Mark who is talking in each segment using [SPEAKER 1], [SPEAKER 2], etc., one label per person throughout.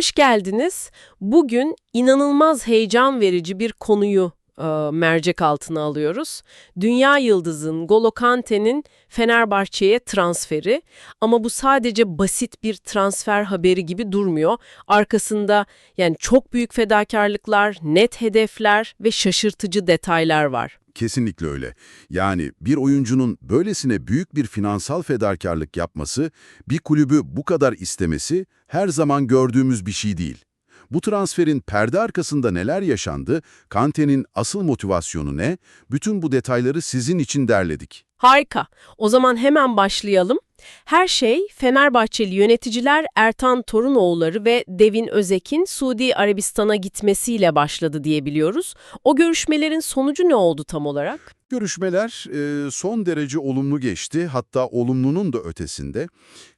[SPEAKER 1] Hoş geldiniz. Bugün inanılmaz heyecan verici bir konuyu e, mercek altına alıyoruz. Dünya yıldızın Golo Kante'nin Fenerbahçe'ye transferi ama bu sadece basit bir transfer haberi gibi durmuyor. Arkasında yani çok büyük fedakarlıklar, net hedefler ve şaşırtıcı detaylar var.
[SPEAKER 2] Kesinlikle öyle. Yani bir oyuncunun böylesine büyük bir finansal fedakarlık yapması, bir kulübü bu kadar istemesi her zaman gördüğümüz bir şey değil. Bu transferin perde arkasında neler yaşandı, Kante'nin asıl motivasyonu ne, bütün bu detayları sizin için derledik.
[SPEAKER 1] Harika. O zaman hemen başlayalım. Her şey Fenerbahçeli yöneticiler Ertan Torunoğulları ve Devin Özek'in Suudi Arabistan'a gitmesiyle başladı diyebiliyoruz. O görüşmelerin sonucu ne oldu tam olarak?
[SPEAKER 2] Görüşmeler e, son derece olumlu geçti, hatta olumlunun da ötesinde.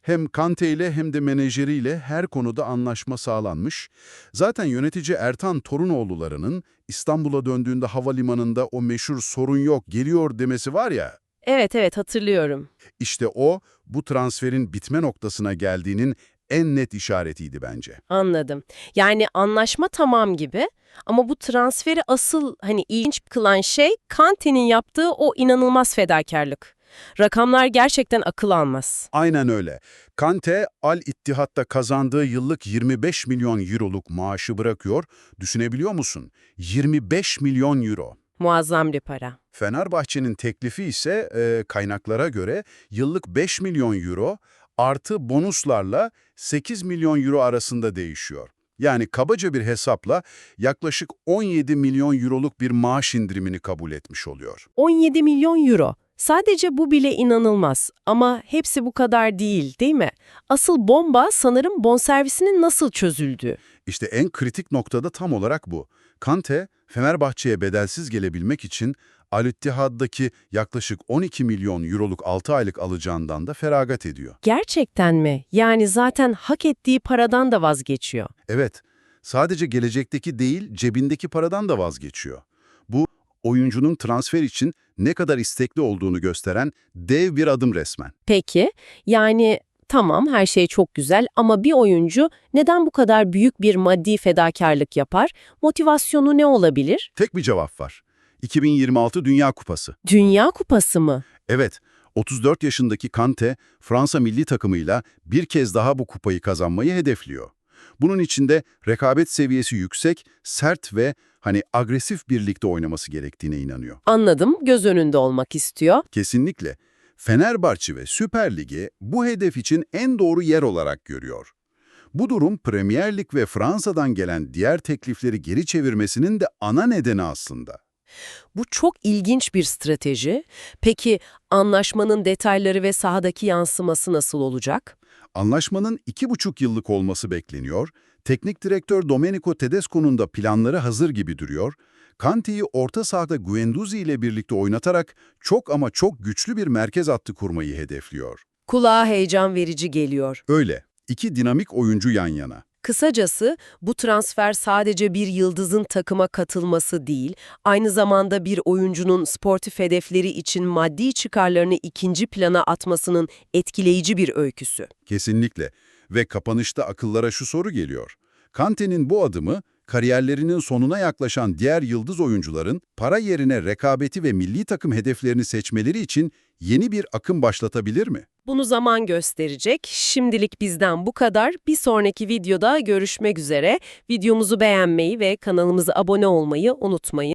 [SPEAKER 2] Hem Kante ile hem de menajeriyle her konuda anlaşma sağlanmış. Zaten yönetici Ertan Torunoğulları'nın İstanbul'a döndüğünde havalimanında o meşhur sorun yok, geliyor demesi var ya,
[SPEAKER 1] Evet evet hatırlıyorum.
[SPEAKER 2] işte o bu transferin bitme noktasına geldiğinin en net işaretiydi bence.
[SPEAKER 1] Anladım. Yani anlaşma tamam gibi ama bu transferi asıl hani ilginç kılan şey Kante'nin yaptığı o inanılmaz fedakarlık. Rakamlar gerçekten akıl almaz.
[SPEAKER 2] Aynen öyle. Kante, Al İttihat'ta kazandığı yıllık 25 milyon euroluk maaşı bırakıyor. Düşünebiliyor musun? 25 milyon euro.
[SPEAKER 1] Muazzam bir para.
[SPEAKER 2] Fenerbahçe'nin teklifi ise e, kaynaklara göre yıllık 5 milyon euro artı bonuslarla 8 milyon euro arasında değişiyor. Yani kabaca bir hesapla yaklaşık 17 milyon euroluk bir maaş indirimini kabul etmiş oluyor.
[SPEAKER 1] 17 milyon euro. Sadece bu bile inanılmaz ama hepsi bu kadar değil, değil mi? Asıl bomba sanırım bonservisinin nasıl çözüldüğü.
[SPEAKER 2] İşte en kritik noktada tam olarak bu. Kante, Fenerbahçe'ye bedelsiz gelebilmek için Al İttihad'daki yaklaşık 12 milyon euroluk 6 aylık alacağından da feragat ediyor.
[SPEAKER 1] Gerçekten mi? Yani zaten hak ettiği paradan da vazgeçiyor.
[SPEAKER 2] Evet, sadece gelecekteki değil, cebindeki paradan da vazgeçiyor. Bu, oyuncunun transfer için ne kadar istekli olduğunu gösteren dev bir adım resmen.
[SPEAKER 1] Peki, yani tamam her şey çok güzel ama bir oyuncu neden bu kadar büyük bir maddi fedakarlık yapar? Motivasyonu ne olabilir?
[SPEAKER 2] Tek bir cevap var. 2026 Dünya Kupası.
[SPEAKER 1] Dünya Kupası mı?
[SPEAKER 2] Evet, 34 yaşındaki Kante, Fransa milli takımıyla bir kez daha bu kupayı kazanmayı hedefliyor. Bunun için de rekabet seviyesi yüksek, sert ve hani agresif birlikte oynaması gerektiğine inanıyor.
[SPEAKER 1] Anladım, göz önünde olmak istiyor.
[SPEAKER 2] Kesinlikle. Fenerbahçe ve Süper Lig'i bu hedef için en doğru yer olarak görüyor. Bu durum Premier Lig ve Fransa'dan gelen diğer teklifleri geri çevirmesinin de ana nedeni aslında.
[SPEAKER 1] Bu çok ilginç bir strateji. Peki anlaşmanın detayları ve sahadaki yansıması nasıl olacak?
[SPEAKER 2] Anlaşmanın iki buçuk yıllık olması bekleniyor. Teknik direktör Domenico Tedesco'nun da planları hazır gibi duruyor. Kante'yi orta sahada Guendouzi ile birlikte oynatarak çok ama çok güçlü bir merkez hattı kurmayı hedefliyor.
[SPEAKER 1] Kulağa heyecan verici geliyor.
[SPEAKER 2] Öyle, iki dinamik oyuncu yan yana.
[SPEAKER 1] Kısacası bu transfer sadece bir yıldızın takıma katılması değil, aynı zamanda bir oyuncunun sportif hedefleri için maddi çıkarlarını ikinci plana atmasının etkileyici bir öyküsü.
[SPEAKER 2] Kesinlikle. Ve kapanışta akıllara şu soru geliyor. Kante'nin bu adımı, kariyerlerinin sonuna yaklaşan diğer yıldız oyuncuların para yerine rekabeti ve milli takım hedeflerini seçmeleri için yeni bir akım başlatabilir mi?
[SPEAKER 1] Bunu zaman gösterecek. Şimdilik bizden bu kadar. Bir sonraki videoda görüşmek üzere. Videomuzu beğenmeyi ve kanalımıza abone olmayı unutmayın.